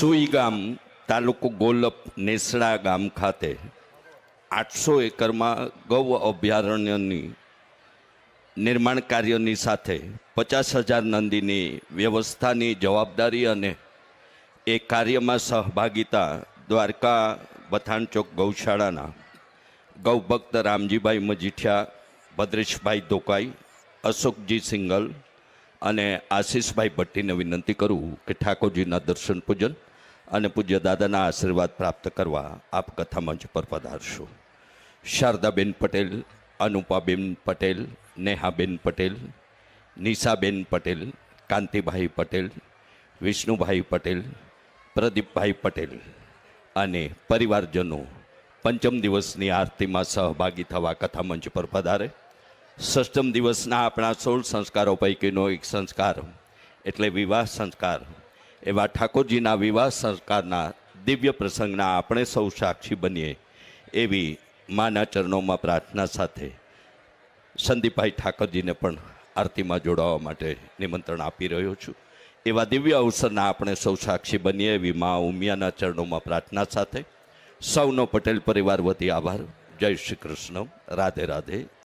સુઈ ગામ તાલુકો ગોલપ નેસડા ગામ ખાતે આઠસો એકરમાં ગૌ અભયારણ્યની નિર્માણ કાર્યની સાથે પચાસ હજાર નંદીની વ્યવસ્થાની જવાબદારી અને એ કાર્યમાં સહભાગિતા દ્વારકા બથાણચોક ગૌશાળાના ગૌભક્ત રામજીભાઈ મજીઠિયા, ભદ્રેશભાઈ ધોકાઈ, અશોકજી સિંગલ અને આશીષભાઈ ભટ્ટીને વિનંતી કરું કે ઠાકોરજીના દર્શન પૂજન અને પૂજ્ય દાદાના આશીર્વાદ પ્રાપ્ત કરવા આપ કથા મંચ પર પધારશો. શારદાબેન પટેલ, અનુપાબેન પટેલ, નેહાબેન પટેલ નિશાબેન પટેલ, કાંતિભાઈ પટેલ, વિષ્ણુભાઈ પટેલ, પ્રદીપભાઈ પટેલ અને પરિવારજનો પંચમ દિવસની આરતીમાં સહભાગી થવા કથા મંચ પર પધારે. ષષ્ઠમ દિવસના આપણા સોળ સંસ્કારો પૈકીનો એક સંસ્કાર એટલે વિવાહ સંસ્કાર. એવા ઠાકોરજીના વિવાહ સંસ્કારના દિવ્ય પ્રસંગના આપણે સૌ સાક્ષી બનીએ એવી માના ચરણોમાં પ્રાર્થના સાથે સંદીપભાઈ ઠાકોરજીને પણ આરતીમાં જોડાવા માટે નિમંત્રણ આપી રહ્યો છું. એવા દિવ્ય અવસરના આપણે સૌ સાક્ષી બનીએ એવી મા ઉમિયાના ચરણોમાં પ્રાર્થના સાથે. સૌનો પટેલ પરિવાર વતી આભાર. જય શ્રી કૃષ્ણ. રાધે રાધે.